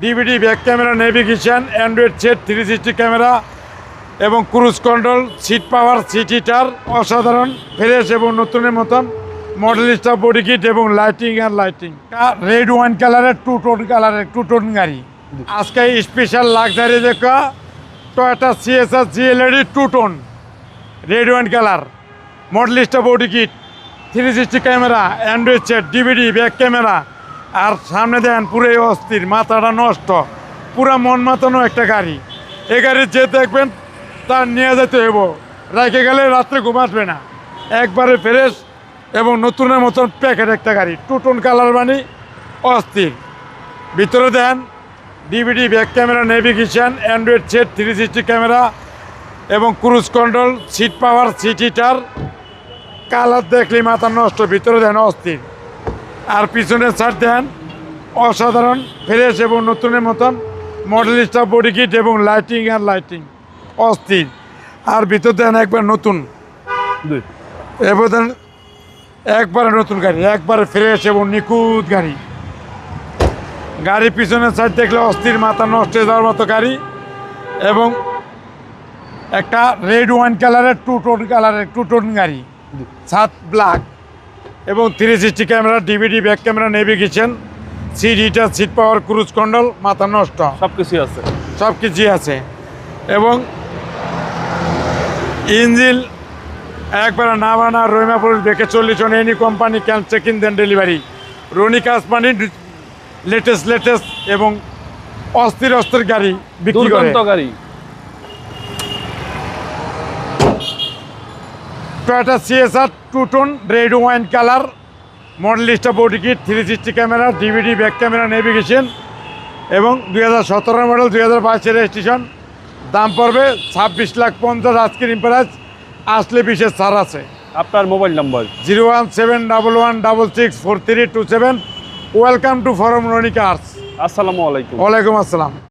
DVD back camera navigation android set three sixty camera এবং cruise control seat power seat heater অসাধারণ fresh এবং নতুনের মতন model stuff body kit এবং lighting আর লাইটিং রেড ওয়াইন কালারের টু টোন কালারের টু টোন গাড়ি। আজকে স্পেশাল লাক্সারি দেখা Toyota CSR GLAD two tone red wine colour model stuff body kit three sixty camera android set DVD back camera আর সামনে দেন, পুরোই অস্থির, মাথাটা নষ্ট, পুরো মন মাতানো একটা গাড়ি। এই গাড়ি যে দেখবেন, তার নিয়ে যেতে হইব। রেখে গেলে রাত্রে ঘুম আসবে না। একবারে ফ্রেশ এবং নতুনের মতন প্যাকেট একটা গাড়ি টু টোন কালার বানি অস্থির। ভিতরে দেন, DVD, back camera, navigation, android set, three sixty camera এবং cruise control, seat power, seat heater. Colour দেখলে মাথা নষ্ট, ভিতরে দেন অস্থির। পিছনের সাইড দেন। অসাধারণ ফ্রেশ এবং নতুনের মতন মডেল স্টাফ বডি কিট এবং লাইটিং আর লাইটিং অস্থির। আর ভিতর দেন একবার নতুন। এবার দেন একবারে নতুন গাড়ি একবারে ফ্রেশ এবং নিখুঁত গাড়ি। গাড়ি পিছনের সাইড দেখলে অস্থির মাথা নষ্ট হয়ে যাওয়ার মতো গাড়ি এবং একটা রেড ওয়াইন কালারের টু টোন কালারের টু টোন গাড়ি সাত ব্ল্যাক এবং three sixty camera DVD back camera navigation seat heater seat power cruise control মাথা নষ্ট। সব কিছুই আছে। সব কিছুই আছে। এবং ইঞ্জিন একবার না বানা রহিমাপুর দেখে চল্লিশ জন any company can check in then delivery Rony কাসপানি লেটেস্ট লেটেস্ট এবং অস্থির অস্থির গাড়ি বিক্রি করে। গাড়ি। Toyota CSR two tone red wine colour model লিস্টা body kit three sixty camera DVD back camera navigation এবং দুই হাজার সতেরো মডেল দুই হাজার বাইশের রেজিস্ট্রেশন দাম পড়বে ছাব্বিশ লাখ পঞ্চাশ আজকের ইম্পারাজ আসলে বিশেষ ছাড় আছে। আপনার mobile number zero one seven double one double six four three two seven. Welcome to from Rony cars আসসালামু আলাইকুম। ওয়ালাইকুম আসসালাম।